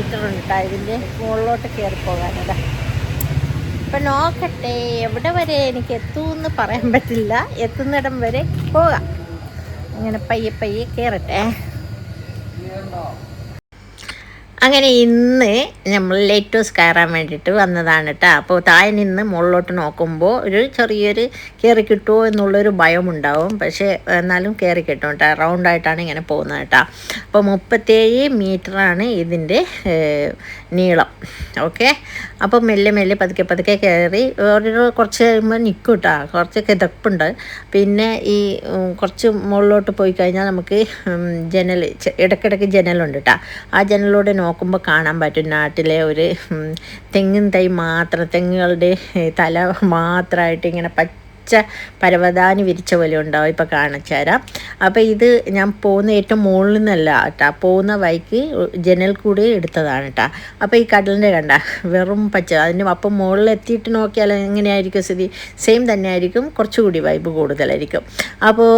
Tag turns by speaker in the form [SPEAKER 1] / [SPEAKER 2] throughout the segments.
[SPEAKER 1] Metre ഉണ്ട് ട്ടോ. ഇതിന്റെ മുകളിലോട്ട് കയറി പോകാനതാ അപ്പം നോക്കട്ടെ എവിടെ വരെ എനിക്ക് എത്തുമെന്ന് പറയാൻ പറ്റില്ല. എത്തുന്നിടം വരെ പോകാം. ഇങ്ങനെ പയ്യെ പയ്യെ കയറട്ടെ അങ്ങനെ ഇന്ന് നമ്മൾ ലൈറ്റ് ഹൗസ് കയറാൻ വേണ്ടിയിട്ട് വന്നതാണ് കേട്ടോ അപ്പോൾ താഴെ നിന്ന് മുകളിലോട്ട് നോക്കുമ്പോൾ ഒരു ചെറിയൊരു കയറി കിട്ടുമോ എന്നുള്ളൊരു ഭയമുണ്ടാവും. പക്ഷേ എന്നാലും കയറി കിട്ടും കേട്ടോ റൗണ്ടായിട്ടാണ് ഇങ്ങനെ പോകുന്നത് കേട്ടോ അപ്പോൾ മുപ്പത്തേഴ് മീറ്ററാണ് ഇതിന്റെ നീളം. ഓക്കെ? അപ്പോൾ മെല്ലെ മെല്ലെ പതുക്കെ പതുക്കെ കയറി ഓരോ കുറച്ച് കഴിയുമ്പോൾ നിൽക്കും കേട്ടോ കുറച്ച് കിതപ്പുണ്ട്. പിന്നെ ഈ കുറച്ച് മുകളിലോട്ട് പോയി കഴിഞ്ഞാൽ നമുക്ക് ജനൽ ഇടയ്ക്കിടയ്ക്ക് ജനലുണ്ട് കേട്ടോ ആ ജനലിലൂടെ നോക്കുമ്പോൾ കാണാൻ പറ്റും നാട്ടിലെ ഒരു തെങ്ങിൻ തൈ മാത്രം തെങ്ങുകളുടെ തല മാത്രമായിട്ട് ഇങ്ങനെ പച്ച പരവതാനി വിരിച്ച പോലെ ഉണ്ടാവും ഇപ്പോൾ കാണിച്ചു തരാം. അപ്പോൾ ഇത് ഞാൻ പോകുന്ന ഏറ്റവും മുകളിൽ നിന്നല്ല കേട്ടോ. പോകുന്ന വഴിക്ക് ജനൽ കൂടെ എടുത്തതാണ് കേട്ടോ. അപ്പോൾ ഈ കടലിന്റെ കണ്ട വെറും പച്ച അതിന് അപ്പം മുകളിൽ എത്തിയിട്ട് നോക്കിയാൽ എങ്ങനെയായിരിക്കും സ്ഥിതി? സെയിം തന്നെ ആയിരിക്കും കുറച്ചുകൂടി വൈബ് കൂടുതലായിരിക്കും. അപ്പോൾ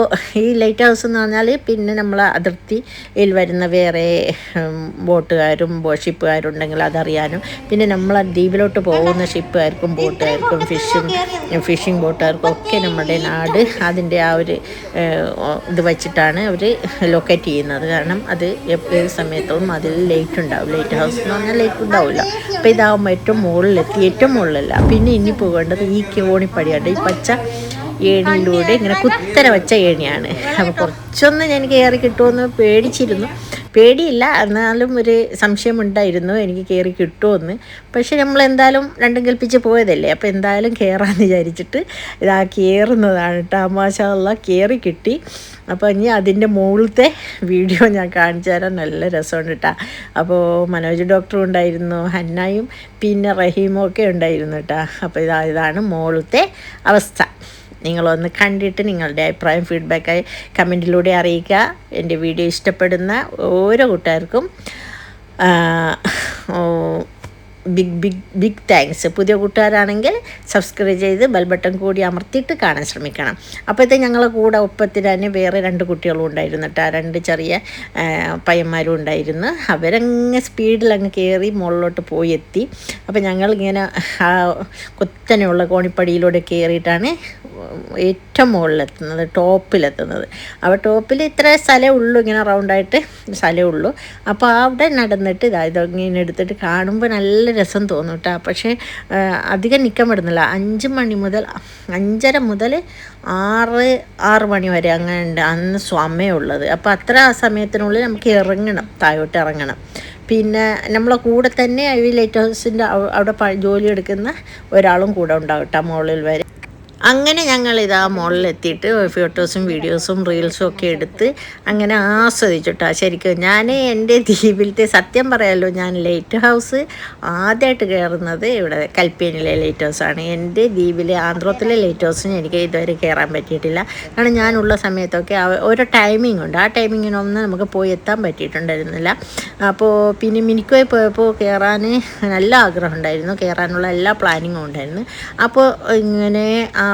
[SPEAKER 1] ഈ ലൈറ്റ് ഹൗസ് എന്ന് പറഞ്ഞാൽ പിന്നെ നമ്മൾ അതിർത്തിയിൽ വരുന്ന വേറെ ബോട്ടുകാരും ഷിപ്പുകാരും ഉണ്ടെങ്കിൽ അതറിയാനും. പിന്നെ നമ്മൾ ദ്വീപിലോട്ട് പോകുന്ന ഷിപ്പുകാർക്കും ബോട്ടുകാർക്കും ഫിഷും ഫിഷിംഗ് ബോട്ടുകാർക്കും ഒക്കെ നമ്മുടെ നാട് അതിന്റെ ആ ഒരു ഇത് വെച്ചിട്ടാണ് അവർ ലൊക്കേറ്റ് ചെയ്യുന്നത്. കാരണം അത് ഏത് സമയത്തും അതിൽ ലൈറ്റ് ഉണ്ടാവും. ലൈറ്റ് ഹൗസ് എന്ന് പറഞ്ഞാൽ ലൈറ്റ് ഉണ്ടാവില്ല. അപ്പോൾ ഇതാവുമ്പോൾ ഏറ്റവും മുകളിലെത്തി ഏറ്റവും മുകളിലല്ല. പിന്നെ ഇനി പോകേണ്ടത് ഈ കോണിപ്പടിയാണ് ഈ പച്ച ഏണിയിലൂടെ ഇങ്ങനെ കുത്തര വച്ച ഏണിയാണ്. അപ്പോൾ കുറച്ചൊന്ന് ഞാൻ കയറി കിട്ടുമെന്ന് പേടിച്ചിരുന്നു. പേടിയില്ല. എന്നാലും ഒരു സംശയമുണ്ടായിരുന്നു എനിക്ക് കയറി കിട്ടുമെന്ന് പക്ഷെ നമ്മൾ എന്തായാലും രണ്ടും കൽപ്പിച്ച് പോയതല്ലേ. അപ്പോൾ എന്തായാലും കയറാമെന്ന് വിചാരിച്ചിട്ട് ഇതാ കയറുന്നതാണ് കേട്ടോ. കയറി കിട്ടി. അപ്പോൾ ഇനി അതിന്റെ മുകളിലത്തെ വീഡിയോ ഞാൻ കാണിച്ചു തരാൻ നല്ല രസമുണ്ട് കേട്ടോ. അപ്പോൾ മനോജ് ഡോക്ടറും ഉണ്ടായിരുന്നു ഹന്നായും പിന്നെ റഹീമും ഒക്കെ ഉണ്ടായിരുന്നു കേട്ടോ. അപ്പോൾ ഇതാ ഇതാണ് മുകളിലത്തെ അവസ്ഥ. നിങ്ങളൊന്ന് കണ്ടിട്ട് നിങ്ങളുടെ അഭിപ്രായം ഫീഡ്ബാക്കായി കമന്റിലൂടെ അറിയിക്കുക. എന്റെ വീഡിയോ ഇഷ്ടപ്പെടുന്ന ഓരോ കൂട്ടുകാർക്കും ബിഗ് ബിഗ് ബിഗ് താങ്ക്സ് പുതിയ കൂട്ടുകാരാണെങ്കിൽ സബ്സ്ക്രൈബ് ചെയ്ത് ബെൽ ബട്ടൺ കൂടി അമർത്തിയിട്ട് കാണാൻ ശ്രമിക്കണം. അപ്പോഴത്തെ ഞങ്ങളെ കൂടെ ഒപ്പത്തിൽ തന്നെ വേറെ രണ്ട് കുട്ടികളും ഉണ്ടായിരുന്നു കേട്ടോ. രണ്ട് ചെറിയ പയ്യന്മാരും ഉണ്ടായിരുന്നു. അവരങ്ങ് സ്പീഡിൽ അങ്ങ് കയറി മുകളിലോട്ട് പോയി എത്തി അപ്പോൾ ഞങ്ങളിങ്ങനെ ആ കുത്തനെയുള്ള കോണിപ്പടിയിലൂടെ കയറിയിട്ടാണ് ഏറ്റവും മുകളിലെത്തുന്നത് ടോപ്പിലെത്തുന്നത്. അപ്പോൾ ടോപ്പിൽ ഇത്ര സ്ഥലമേ ഉള്ളൂ ഇങ്ങനെ റൗണ്ടായിട്ട് സ്ഥലമേ ഉള്ളൂ. അപ്പോൾ അവിടെ നടന്നിട്ട് ഇതാ ഇതങ്ങനെ എടുത്തിട്ട് കാണുമ്പോൾ നല്ല രസം തോന്നും കേട്ടോ പക്ഷേ അധികം നിൽക്കാൻ പറ്റുന്നില്ല അഞ്ച് മണി മുതൽ അഞ്ചര മുതൽ ആറ് ആറ് മണി വരെ അങ്ങനെ ഉണ്ട് അന്ന് സ്വമയുള്ളത് അപ്പോൾ അത്ര ആ സമയത്തിനുള്ളിൽ നമുക്ക് ഇറങ്ങണം താഴോട്ട് ഇറങ്ങണം. പിന്നെ നമ്മളെ കൂടെ തന്നെ ഈ ലൈറ്റ് ഹൗസിന്റെ അവിടെ ജോലി എടുക്കുന്ന ഒരാളും കൂടെ ഉണ്ടാവും കേട്ടോ മുകളിൽ വരെ. അങ്ങനെ ഞങ്ങൾ ഇതാ മുകളിലെത്തിയിട്ട് ഫോട്ടോസും വീഡിയോസും റീൽസും ഒക്കെ എടുത്ത് അങ്ങനെ ആസ്വദിച്ചിട്ടാ. ശരിക്കും ഞാൻ എന്റെ ദ്വീപിലത്തെ സത്യം പറയാമല്ലോ ഞാൻ ലൈറ്റ് ഹൗസ് ആദ്യമായിട്ട് കയറുന്നത് ഇവിടെ കൽപ്പേനിലെ ലൈറ്റ് ഹൗസാണ് എന്റെ ദ്വീപിലെ ആന്ധ്രത്തിലെ ലൈറ്റ് ഹൗസിന് എനിക്ക് ഇതുവരെ കയറാൻ പറ്റിയിട്ടില്ല. കാരണം ഞാനുള്ള സമയത്തൊക്കെ ഓരോ ടൈമിംഗ് ഉണ്ട്. ആ ടൈമിങ്ങിനൊന്നും നമുക്ക് പോയി എത്താൻ പറ്റിയിട്ടുണ്ടായിരുന്നില്ല. അപ്പോൾ പിന്നെ മിനിക്കോയിൽ പോയപ്പോൾ കയറാൻ നല്ല ആഗ്രഹം ഉണ്ടായിരുന്നു. കയറാനുള്ള എല്ലാ പ്ലാനിങ്ങും ഉണ്ടായിരുന്നു. അപ്പോൾ ഇങ്ങനെ ആ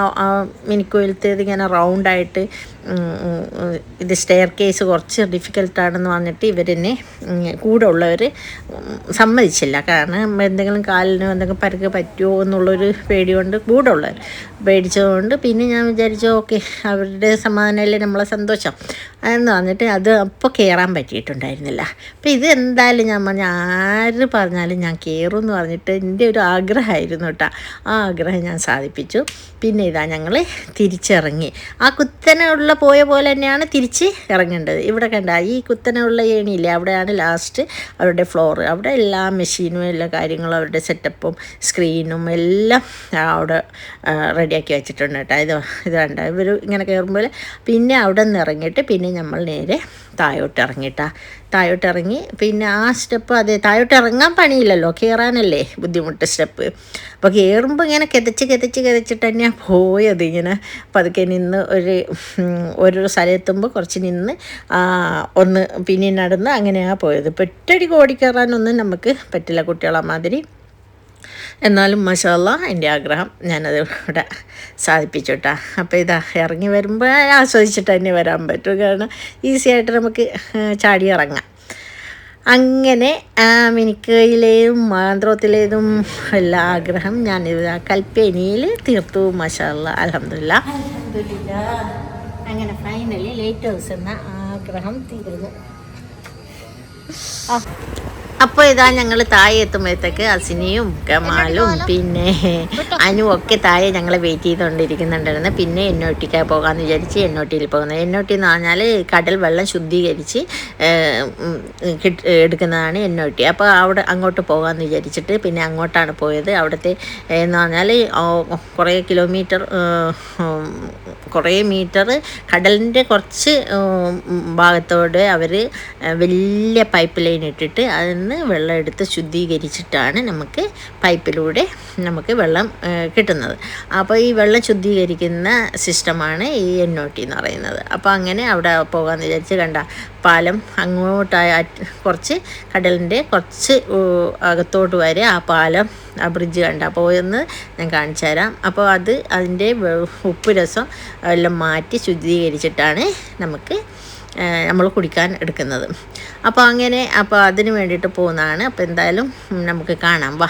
[SPEAKER 1] മിനിക്കോയിലത്തേത് ഇങ്ങനെ റൗണ്ടായിട്ട് ഇത് സ്റ്റെയർ കേസ് കുറച്ച് ഡിഫിക്കൽട്ടാണെന്ന് പറഞ്ഞിട്ട് ഇവരെന്നെ കൂടെ ഉള്ളവർ സമ്മതിച്ചില്ല. കാരണം എന്തെങ്കിലും കാലിനോ എന്തെങ്കിലും പരുക്ക് പറ്റുമോ എന്നുള്ളൊരു പേടി കൊണ്ട് കൂടെ ഉള്ളവർ പേടിച്ചതുകൊണ്ട് പിന്നെ ഞാൻ വിചാരിച്ചു ഓക്കെ അവരുടെ സമാധാനമല്ലേ നമ്മളെ സന്തോഷം? എന്ന് പറഞ്ഞിട്ട് അത് അപ്പോൾ കയറാൻ പറ്റിയിട്ടുണ്ടായിരുന്നില്ല. അപ്പോൾ ഇത് എന്തായാലും ഞാൻ പറഞ്ഞ ആര് പറഞ്ഞാലും ഞാൻ കയറും എന്ന് പറഞ്ഞിട്ട് എന്റെ ഒരു ആഗ്രഹമായിരുന്നു കേട്ടോ ആ ആഗ്രഹം ഞാൻ സാധിപ്പിച്ചു. പിന്നെ ഇതാ ഞങ്ങൾ തിരിച്ചിറങ്ങി. ആ കുത്തനെ ഉള്ള പോയ പോലെ തന്നെയാണ് തിരിച്ച് ഇറങ്ങേണ്ടത്. ഇവിടെ കണ്ട ഈ കുത്തനെ ഉള്ള ഏണിയില്ലേ അവിടെയാണ് ലാസ്റ്റ് അവരുടെ ഫ്ലോർ അവിടെ എല്ലാ മെഷീനും എല്ലാ കാര്യങ്ങളും അവരുടെ സെറ്റപ്പും സ്ക്രീനും എല്ലാം അവിടെ റെഡിയാക്കി വെച്ചിട്ടുണ്ട് കേട്ടോ. ഇത് ഇത് കണ്ട ഇവർ ഇങ്ങനെ കയറുമ്പോൾ പിന്നെ അവിടെ നിന്ന് ഇറങ്ങിയിട്ട് പിന്നെ നമ്മൾ നേരെ താഴോട്ട് താഴോട്ടിറങ്ങി പിന്നെ ആ സ്റ്റെപ്പ് അതെ താഴോട്ട് ഇറങ്ങാൻ പണിയില്ലല്ലോ കയറാനല്ലേ ബുദ്ധിമുട്ട് സ്റ്റെപ്പ്. അപ്പോൾ കയറുമ്പോൾ ഇങ്ങനെ കിതച്ച് കിതച്ച് കിതച്ചിട്ട് തന്നെയാണ് പോയത് ഇങ്ങനെ. പതുക്കെ നിന്ന് ഒരു ഓരോ സ്ഥലത്തെത്തുമ്പോൾ കുറച്ച് നിന്ന് ഒന്ന് പിന്നെ നടന്ന് അങ്ങനെയാണ് പോയത്. ഇപ്പോൾ കോടി ഓടിക്കയറാനൊന്നും നമുക്ക് പറ്റില്ല കുട്ടികളെ മാതിരി. എന്നാലും മഷാല്ല എന്റെ ആഗ്രഹം ഞാനത് ഇവിടെ സാധിപ്പിച്ചു കേട്ടോ അപ്പോൾ ഇതാ ഇറങ്ങി വരുമ്പോൾ ആസ്വദിച്ചിട്ട് തന്നെ വരാൻ പറ്റും. കാരണം ഈസിയായിട്ട് നമുക്ക് ചാടി ഇറങ്ങാം. അങ്ങനെ മിനിക്കയിലേതും മാന്ത്രത്തിലേതും എല്ലാ ആഗ്രഹം ഇത് കൽപ്പേനിയിൽ തീർത്തു. മഷാല്ല അലഹമില്ല അങ്ങനെ ഫൈനലി ലൈറ്റ് ഹൗസ് എന്ന ആഗ്രഹം തീർന്നു. അപ്പോൾ ഇതാ ഞങ്ങൾ താഴെ എത്തുമ്പോഴത്തേക്ക് അസിനിയും കമാലും പിന്നെ അനു ഒക്കെ താഴെ ഞങ്ങളെ വെയിറ്റ് ചെയ്തുകൊണ്ടിരിക്കുന്നുണ്ടായിരുന്നു പിന്നെ എന്നോട്ടിക്കാ പോകാമെന്ന് വിചാരിച്ച് എന്നോട്ടിയിൽ പോകുന്നത്. എന്നോട്ടി എന്ന് പറഞ്ഞാൽ കടൽ വെള്ളം ശുദ്ധീകരിച്ച് എടുക്കുന്നതാണ് എന്നോട്ടി. അപ്പോൾ അവിടെ അങ്ങോട്ട് പോകാമെന്ന് വിചാരിച്ചിട്ട് പിന്നെ അങ്ങോട്ടാണ് പോയത്. അവിടുത്തെ എന്ന് പറഞ്ഞാൽ കുറേ കിലോമീറ്റർ കുറേ മീറ്റർ കടലിന്റെ കുറച്ച് ഭാഗത്തോടെ അവർ വലിയ പൈപ്പ് ലൈൻ ഇട്ടിട്ട് അതിൽ നിന്ന് വെള്ളം എടുത്ത് ശുദ്ധീകരിച്ചിട്ടാണ് നമുക്ക് പൈപ്പിലൂടെ നമുക്ക് വെള്ളം കിട്ടുന്നത്. അപ്പോൾ ഈ വെള്ളം ശുദ്ധീകരിക്കുന്ന സിസ്റ്റമാണ് ഈ എൻ ഒ ടി എന്ന് പറയുന്നത്. അപ്പോൾ അങ്ങനെ അവിടെ പോകാമെന്ന് വിചാരിച്ച് കണ്ട പാലം അങ്ങോട്ടായ കുറച്ച് കടലിന്റെ കുറച്ച് അകത്തോട്ട് വരെ ആ പാലം ആ ബ്രിഡ്ജ് കണ്ട. പോയെന്ന് ഞാൻ കാണിച്ചു തരാം. അപ്പോൾ അത് അതിന്റെ ഉപ്പ് രസം എല്ലാം മാറ്റി ശുദ്ധീകരിച്ചിട്ടാണ് നമുക്ക് നമ്മൾ കുടിക്കാൻ എടുക്കുന്നത്. അപ്പോൾ അങ്ങനെ അപ്പോൾ അതിന് വേണ്ടിയിട്ട് പോകുന്നതാണ്. അപ്പോൾ എന്തായാലും നമുക്ക് കാണാം. വാ.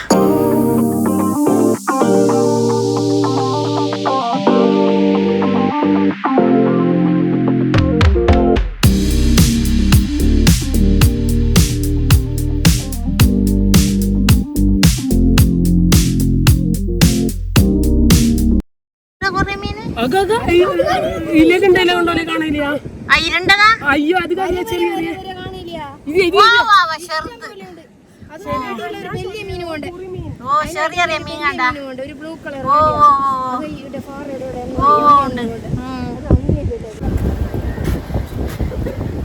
[SPEAKER 1] കുറേ മീൻ.
[SPEAKER 2] അതാ
[SPEAKER 1] ഇരുണ്ടതാ?
[SPEAKER 2] അയ്യോ അത്
[SPEAKER 1] ഓ ചെറിയ മീൻ കണ്ട.
[SPEAKER 3] ഒരു ബ്ലൂ കളർ
[SPEAKER 1] ഓ ഉണ്ട്. ഉം.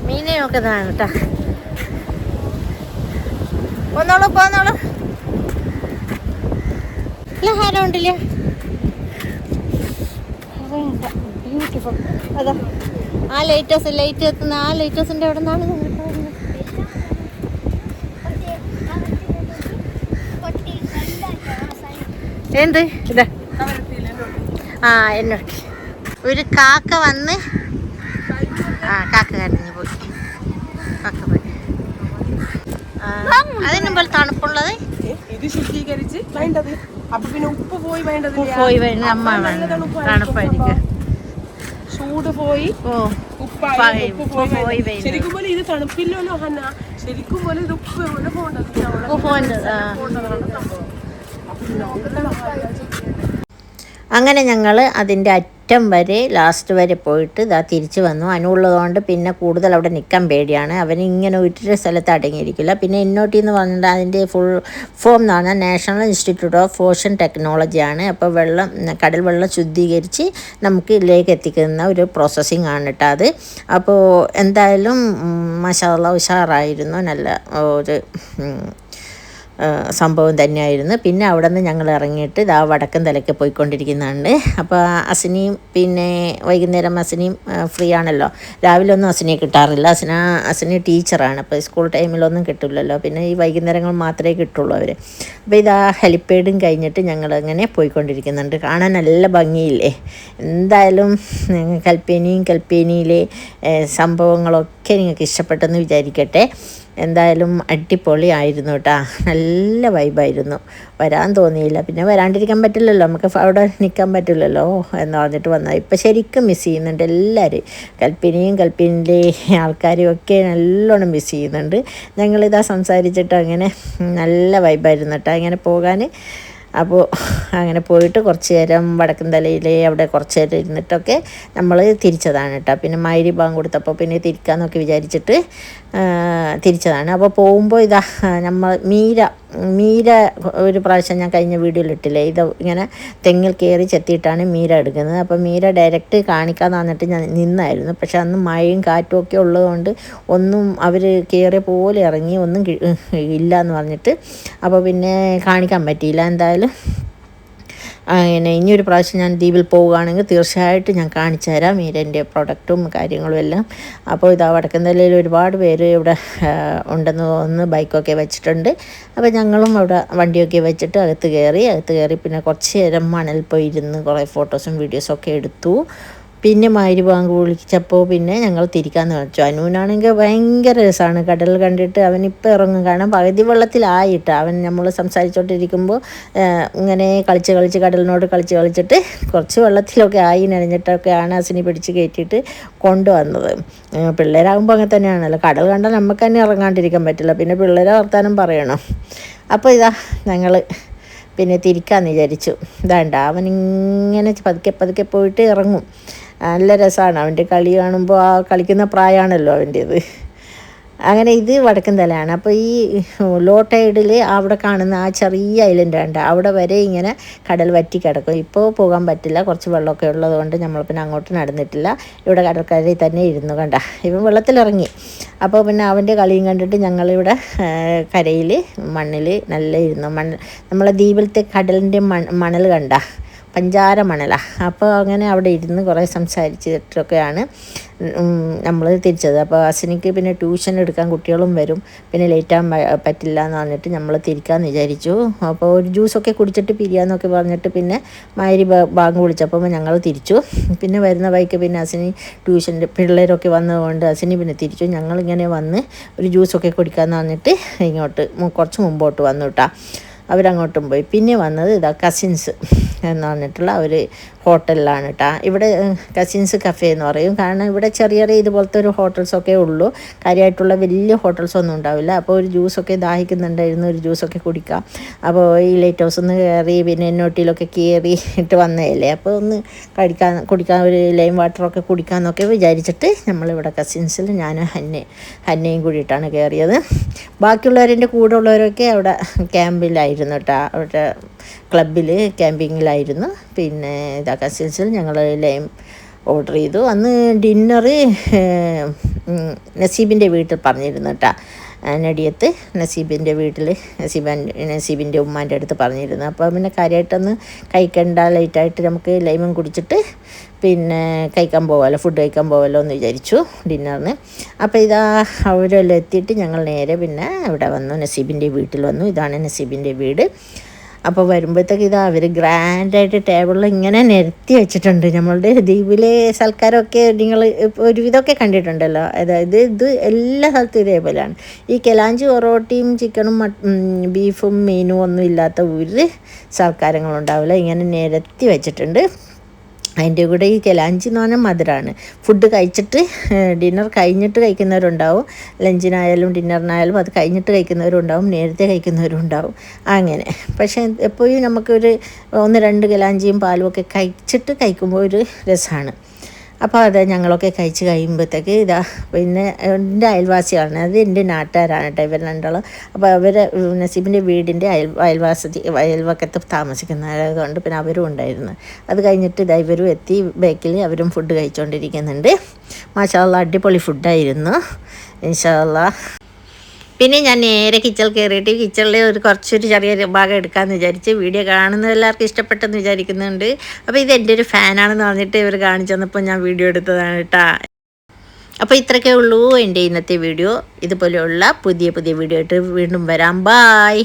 [SPEAKER 1] മീനെയൊക്കെ ഇതാണ് കേട്ടാ. പോന്നോളൂ പോന്നോളൂ. ആരോ ഉണ്ടില്ലേ ബ്യൂട്ടിഫുൾ അതാ. ആ ലൈറ്റ് ഹൗസ് ലൈറ്റ് എത്തുന്ന ആ ലൈറ്റ് ഹൗസിന്റെ അവിടെ നിന്നാണ് പോകുന്നത് എന്ത്? ഇതാ. ആ എന്നോട്ട് ഒരു കാക്ക വന്ന് ആ കാക്ക കരഞ്ഞു പോയി. കാക്ക പോയി. അതിന് പോലെ തണുപ്പുള്ളത്?
[SPEAKER 2] ഇത് ശുദ്ധീകരിച്ച് വേണ്ടത്. അപ്പൊ പിന്നെ ഉപ്പ് പോയി വേണ്ടത്
[SPEAKER 1] പോയി വേണ്ട അമ്മ തണുപ്പായിരിക്കും.
[SPEAKER 2] ചൂട് പോയി. ഉപ്പായി
[SPEAKER 1] പായി,
[SPEAKER 2] ഉപ്പ് പോയി. ശരിക്കും പോലെ ഇത് തണുപ്പില്ലല്ലോ ഹന്ന. ശരിക്കും പോലെ ഇത് ഉപ്പ്
[SPEAKER 1] ഉപ്പ് പോകേണ്ടത് അങ്ങനെ ഞങ്ങൾ അതിന്റെ അറ്റം വരെ ലാസ്റ്റ് വരെ പോയിട്ട് ഇതാ തിരിച്ചു വന്നു. അനുള്ളതുകൊണ്ട് പിന്നെ കൂടുതൽ അവിടെ നിൽക്കാൻ പേടിയാണ്. അവൻ ഇങ്ങനെ ഒരു സ്ഥലത്ത് അടങ്ങിയിരിക്കില്ല. പിന്നെ ഇന്നോട്ടി എന്ന് പറഞ്ഞിട്ട് അതിന്റെ ഫുൾ ഫോം എന്ന് പറഞ്ഞാൽ നാഷണൽ ഇൻസ്റ്റിറ്റ്യൂട്ട് ഓഫ് ഓഷൻ ടെക്നോളജിയാണ് അപ്പോൾ വെള്ളം കടൽ വെള്ളം ശുദ്ധീകരിച്ച് നമുക്ക് ഇതിലേക്ക് എത്തിക്കുന്ന ഒരു പ്രോസസ്സിങ് ആണ് കേട്ടോ അത്. അപ്പോൾ എന്തായാലും മഷാല ഉഷാറായിരുന്നു. നല്ല ഒരു സംഭവം തന്നെയായിരുന്നു. പിന്നെ അവിടെ നിന്ന് ഞങ്ങൾ ഇറങ്ങിയിട്ട് ഇതാ വടക്കൻ തലയ്ക്ക് പോയിക്കൊണ്ടിരിക്കുന്നുണ്ട് അപ്പോൾ അസിനിയും പിന്നെ വൈകുന്നേരം അസിനിയും ഫ്രീ ആണല്ലോ. രാവിലെ ഒന്നും അസിനിയെ കിട്ടാറില്ല. അസിന അസിനി ടീച്ചറാണ്. അപ്പോൾ സ്കൂൾ ടൈമിലൊന്നും കിട്ടില്ലല്ലോ പിന്നെ ഈ വൈകുന്നേരങ്ങൾ മാത്രമേ കിട്ടുള്ളൂ അവർ അപ്പോൾ ഇതാ ഹെലിപ്പേഡും കഴിഞ്ഞിട്ട് ഞങ്ങൾ അങ്ങനെ പോയിക്കൊണ്ടിരിക്കുന്നുണ്ട്. കാണാൻ നല്ല ഭംഗിയില്ലേ? എന്തായാലും കൽപ്പേനിയും കൽപ്പേനിയിലെ സംഭവങ്ങളൊക്കെ നിങ്ങൾക്ക് ഇഷ്ടപ്പെട്ടെന്ന് വിചാരിക്കട്ടെ. എന്തായാലും അടിപൊളി ആയിരുന്നു കേട്ടോ. നല്ല വൈബായിരുന്നു വരാൻ തോന്നിയില്ല. പിന്നെ വരാണ്ടിരിക്കാൻ പറ്റില്ലല്ലോ. നമുക്ക് അവിടെ നിൽക്കാൻ പറ്റില്ലല്ലോ എന്ന് പറഞ്ഞിട്ട് വന്നാൽ ഇപ്പം ശരിക്കും മിസ് ചെയ്യുന്നുണ്ട് എല്ലാവരും കൽപ്പിനിയും കൽപ്പിന്റെ ആൾക്കാരും ഒക്കെ നല്ലോണം മിസ് ചെയ്യുന്നുണ്ട്. ഞങ്ങളിതാ സംസാരിച്ചിട്ട് അങ്ങനെ നല്ല വൈബായിരുന്നു കേട്ടോ. അങ്ങനെ പോകാൻ അപ്പോൾ അങ്ങനെ പോയിട്ട് കുറച്ച് നേരം വടക്കൻ തലയിലെ അവിടെ കുറച്ച് നേരം ഇരുന്നിട്ടൊക്കെ നമ്മൾ തിരിച്ചതാണ് കേട്ടോ. പിന്നെ മൈരി ബാങ്ക് കൊടുത്തപ്പോൾ പിന്നെ തിരിക്കാമെന്നൊക്കെ വിചാരിച്ചിട്ട് തിരിച്ചതാണ്. അപ്പോൾ പോകുമ്പോൾ ഇതാ നമ്മൾ മീര മീര ഒരു പ്രാവശ്യം ഞാൻ കഴിഞ്ഞ വീഡിയോയിൽ ഇട്ടില്ലേ? ഇത് ഇങ്ങനെ തെങ്ങിൽ കയറി ചെത്തിയിട്ടാണ് മീര എടുക്കുന്നത്. അപ്പോൾ മീര ഡയറക്റ്റ് കാണിക്കാന്ന് പറഞ്ഞിട്ട് ഞാൻ നിന്നായിരുന്നു. പക്ഷെ അന്ന് മഴയും കാറ്റും ഒക്കെ ഉള്ളതുകൊണ്ട് ഒന്നും അവർ കയറിയ പോലെ ഇറങ്ങി ഒന്നും ഇല്ല എന്ന് പറഞ്ഞിട്ട്. അപ്പോൾ പിന്നെ കാണിക്കാൻ പറ്റിയില്ല. എന്തായാലും അങ്ങനെ ഇനിയൊരു പ്രാവശ്യം ഞാൻ ദ്വീപിൽ പോവുകയാണെങ്കിൽ തീർച്ചയായിട്ടും ഞാൻ കാണിച്ചു തരാം മീരന്റെ പ്രൊഡക്റ്റും കാര്യങ്ങളും എല്ലാം. അപ്പോൾ ഇതാ വടക്കന്തലയിൽ ഒരുപാട് പേര് ഇവിടെ ഉണ്ടെന്ന് തോന്നുന്നു. ബൈക്കൊക്കെ വെച്ചിട്ടുണ്ട്. അപ്പോൾ ഞങ്ങളും അവിടെ വണ്ടിയൊക്കെ വെച്ചിട്ട് അകത്ത് കയറി അകത്ത് കയറി പിന്നെ കുറച്ച് നേരം മണൽ പോയി ഇരുന്ന് കുറേ ഫോട്ടോസും വീഡിയോസും ഒക്കെ എടുത്തു. പിന്നെ മാരി ബാങ്ക് വിളിച്ചപ്പോൾ പിന്നെ ഞങ്ങൾ തിരിക്കാന്ന് വെച്ചു. അനുവിനാണെങ്കിൽ ഭയങ്കര രസമാണ് കടൽ കണ്ടിട്ട് അവൻ അവനിപ്പോൾ ഇറങ്ങും. കാരണം പകുതി വെള്ളത്തിലായിട്ട് അവൻ നമ്മൾ സംസാരിച്ചുകൊണ്ടിരിക്കുമ്പോൾ ഇങ്ങനെ കളിച്ച് കളിച്ച് കടലിനോട് കളിച്ച് കളിച്ചിട്ട് കുറച്ച് വെള്ളത്തിലൊക്കെ ആയി നനഞ്ഞിട്ടൊക്കെയാണ് അസിനി പിടിച്ച് കയറ്റിയിട്ട് കൊണ്ടുവന്നത്. പിള്ളേരാകുമ്പോൾ അങ്ങനെ തന്നെയാണല്ലോ. കടൽ കണ്ടാൽ നമുക്ക് തന്നെ ഇറങ്ങാണ്ടിരിക്കാൻ പറ്റില്ല. പിന്നെ പിള്ളേരെ വർത്താനം പറയണം. അപ്പോൾ ഇതാ ഞങ്ങൾ പിന്നെ തിരിക്കാന്ന് വിചാരിച്ചു. ഇതാണ്ട അവൻ ഇങ്ങനെ പതുക്കെ പതുക്കെ പോയിട്ട് ഇറങ്ങും. നല്ല രസമാണ് അവന്റെ കളി കാണുമ്പോൾ ആ കളിക്കുന്ന പ്രായമാണല്ലോ അവന്റേത്. അങ്ങനെ ഇത് വടക്കൻ തലയാണ്. അപ്പോൾ ഈ ലോ ടൈഡിൽ അവിടെ കാണുന്ന ആ ചെറിയ ഐലൻഡ് ഉണ്ട് അവിടെ വരെ ഇങ്ങനെ കടൽ വറ്റി കിടക്കും. ഇപ്പോൾ പോകാൻ പറ്റില്ല. കുറച്ച് വെള്ളമൊക്കെ ഉള്ളത് കൊണ്ട് നമ്മൾ പിന്നെ അങ്ങോട്ട് നടന്നിട്ടില്ല. ഇവിടെ കടൽക്കരയിൽ തന്നെ ഇരുന്നു കണ്ട. ഇവൻ വെള്ളത്തിലിറങ്ങി. അപ്പോൾ പിന്നെ അവന്റെ കളിയും കണ്ടിട്ട് ഞങ്ങളിവിടെ കരയിൽ മണ്ണിൽ നല്ല ഇരുന്നു. മണ്ണ് നമ്മളെ ദ്വീപിലത്തെ കടലിന്റെ മണൽ കണ്ട. പഞ്ചാര മണല അപ്പോൾ അങ്ങനെ അവിടെ ഇരുന്ന് കുറേ സംസാരിച്ചിട്ടൊക്കെയാണ് നമ്മൾ തിരിച്ചത്. അപ്പോൾ അസിനിക്ക് പിന്നെ ട്യൂഷൻ എടുക്കാൻ കുട്ടികളും വരും. പിന്നെ ലേറ്റ് ആകാൻ പറ്റില്ല എന്ന് പറഞ്ഞിട്ട് നമ്മൾ തിരിക്കാമെന്ന് വിചാരിച്ചു. അപ്പോൾ ഒരു ജ്യൂസൊക്കെ കുടിച്ചിട്ട് പിരിയാന്നൊക്കെ പറഞ്ഞിട്ട് പിന്നെ മാരി ബാങ്ക് വിളിച്ചപ്പോൾ ഞങ്ങൾ തിരിച്ചു. പിന്നെ വരുന്ന വഴിക്ക് പിന്നെ അസിനി ട്യൂഷന്റെ പിള്ളേരൊക്കെ വന്നതുകൊണ്ട് അസിനി പിന്നെ തിരിച്ചു. ഞങ്ങളിങ്ങനെ വന്ന് ഒരു ജ്യൂസൊക്കെ കുടിക്കാമെന്ന് പറഞ്ഞിട്ട് ഇങ്ങോട്ട് കുറച്ച് മുമ്പോട്ട് വന്നു കേട്ടോ അവരങ്ങോട്ടും പോയി. പിന്നെ വന്നത് ഇതാ കസിൻസ് എന്ന് പറഞ്ഞിട്ടുള്ള ഒരു ഹോട്ടലിലാണ് കേട്ടോ ഇവിടെ കസിൻസ് കഫേ എന്ന് പറയും. കാരണം ഇവിടെ ചെറിയ ചെറിയ ഇതുപോലത്തെ ഒരു ഹോട്ടൽസൊക്കെ ഉള്ളൂ. കാര്യമായിട്ടുള്ള വലിയ ഹോട്ടൽസ് ഒന്നും ഉണ്ടാവില്ല. അപ്പോൾ ഒരു ജ്യൂസൊക്കെ ദാഹിക്കുന്നുണ്ടായിരുന്നു. ഒരു ജ്യൂസൊക്കെ കുടിക്കാം. അപ്പോൾ ഈ ലൈറ്റ് ഹൗസ് ഒന്ന് കയറി പിന്നെ എന്നോട്ടിലൊക്കെ കയറിയിട്ട് വന്നതല്ലേ. അപ്പോൾ ഒന്ന് കഴിക്കാൻ കുടിക്കാൻ ഒരു ലൈം വാട്ടറൊക്കെ കുടിക്കാമെന്നൊക്കെ വിചാരിച്ചിട്ട് നമ്മളിവിടെ കസിൻസിൽ ഞാൻ ഹന്നെ ഹന്നയും കൂടിയിട്ടാണ് കയറിയത്. ബാക്കിയുള്ളവരെ കൂടെ ഉള്ളവരൊക്കെ അവിടെ ക്യാമ്പിലായിരുന്നു കേട്ടോ അവിടെ ക്ലബിൽ ക്യാമ്പിങ്ങിലായിരുന്നു പിന്നെ ഇതാ കസിൻസിൽ ഞങ്ങൾ ലൈം ഓർഡർ ചെയ്തു. അന്ന് ഡിന്നറ് നസീബിന്റെ വീട്ടിൽ പറഞ്ഞിരുന്നു കേട്ടോ. നടിയത്ത് നസീബിന്റെ വീട്ടിൽ നസീബൻ നസീബിന്റെ ഉമ്മാന്റെ അടുത്ത് പറഞ്ഞിരുന്നു. അപ്പോൾ പിന്നെ കാര്യമായിട്ടൊന്ന് കഴിക്കണ്ട ലൈറ്റായിട്ട് നമുക്ക് ലൈമും കുടിച്ചിട്ട് പിന്നെ കഴിക്കാൻ പോകാമല്ലോ ഫുഡ് കഴിക്കാൻ പോകാമല്ലോ എന്ന് വിചാരിച്ചു ഡിന്നറിന് അപ്പോൾ ഇതാ അവരെല്ലാം എത്തിയിട്ട് ഞങ്ങൾ നേരെ പിന്നെ ഇവിടെ വന്നു. നസീബിന്റെ വീട്ടിൽ വന്നു. ഇതാണ് നസീബിന്റെ വീട്. അപ്പോൾ വരുമ്പോഴത്തേക്ക് ഇതാ അവർ ഗ്രാൻഡായിട്ട് ടേബിളിൽ ഇങ്ങനെ നിരത്തി വെച്ചിട്ടുണ്ട്. നമ്മളുടെ ദ്വീപിലെ സൽക്കാരമൊക്കെ നിങ്ങൾ ഒരുവിധമൊക്കെ കണ്ടിട്ടുണ്ടല്ലോ. അതായത് ഇത് എല്ലാ സ്ഥലത്തും ഇതേപോലെയാണ്. ഈ കെലാഞ്ചി പൊറോട്ടയും ചിക്കനും ബീഫും മീനും ഒന്നും ഇല്ലാത്ത ഒരു സൽക്കാരങ്ങളുണ്ടാവില്ല. ഇങ്ങനെ നിരത്തി വെച്ചിട്ടുണ്ട്. അതിന്റെ കൂടെ ഈ ലഞ്ച് എന്ന് പറഞ്ഞാൽ മധുരമാണ് ഫുഡ് കഴിച്ചിട്ട് ഡിന്നർ കഴിഞ്ഞിട്ട് കഴിക്കുന്നവരുണ്ടാവും. ലഞ്ചിനായാലും ഡിന്നറിനായാലും അത് കഴിഞ്ഞിട്ട് കഴിക്കുന്നവരുണ്ടാവും. നേരത്തെ കഴിക്കുന്നവരുണ്ടാവും. അങ്ങനെ. പക്ഷേ എപ്പോഴും നമുക്കൊരു ഒന്ന് രണ്ട് കെലാഞ്ചിയും പാലും ഒക്കെ കഴിച്ചിട്ട് കഴിക്കുമ്പോൾ ഒരു രസമാണ്. അപ്പോൾ അത് ഞങ്ങളൊക്കെ കഴിച്ച് കഴിയുമ്പോഴത്തേക്ക് ഇതാ പിന്നെ എന്റെ അയൽവാസികളാണ്. അത് എന്റെ നാട്ടുകാരാണ് കേട്ടോ ഇവർ രണ്ടാളും. അപ്പോൾ അവർ നസീബിന്റെ വീടിന്റെ അയൽ അയൽവാസി അയൽവക്കത്ത് താമസിക്കുന്നതുകൊണ്ട് പിന്നെ അവരും ഉണ്ടായിരുന്നു. അത് കഴിഞ്ഞിട്ട് ഇതാ ഇവരും എത്തി. ബേക്കിൽ അവരും ഫുഡ് കഴിച്ചുകൊണ്ടിരിക്കുന്നുണ്ട് മാഷാള്ള അടിപൊളി ഫുഡായിരുന്നു ഇൻഷാല്ല പിന്നെ ഞാൻ നേരെ കിച്ചണിൽ കയറിയിട്ട് കിച്ചണിൽ ഒരു കുറച്ചൊരു ചെറിയൊരു ഭാഗം എടുക്കാമെന്ന് വിചാരിച്ച് വീഡിയോ കാണുന്ന എല്ലാവർക്കും ഇഷ്ടപ്പെട്ടെന്ന് വിചാരിക്കുന്നുണ്ട്. അപ്പോൾ ഇത് എന്റെ ഒരു ഫാനാണെന്ന് പറഞ്ഞിട്ട് ഇവർ കാണിച്ചു തന്നപ്പോൾ ഞാൻ വീഡിയോ എടുത്തതാണ് കേട്ടോ അപ്പോൾ ഇത്രയൊക്കെ ഉള്ളൂ എന്റെ ഇന്നത്തെ വീഡിയോ ഇതുപോലെയുള്ള പുതിയ പുതിയ വീഡിയോ ആയിട്ട് വീണ്ടും വരാം. ബായ്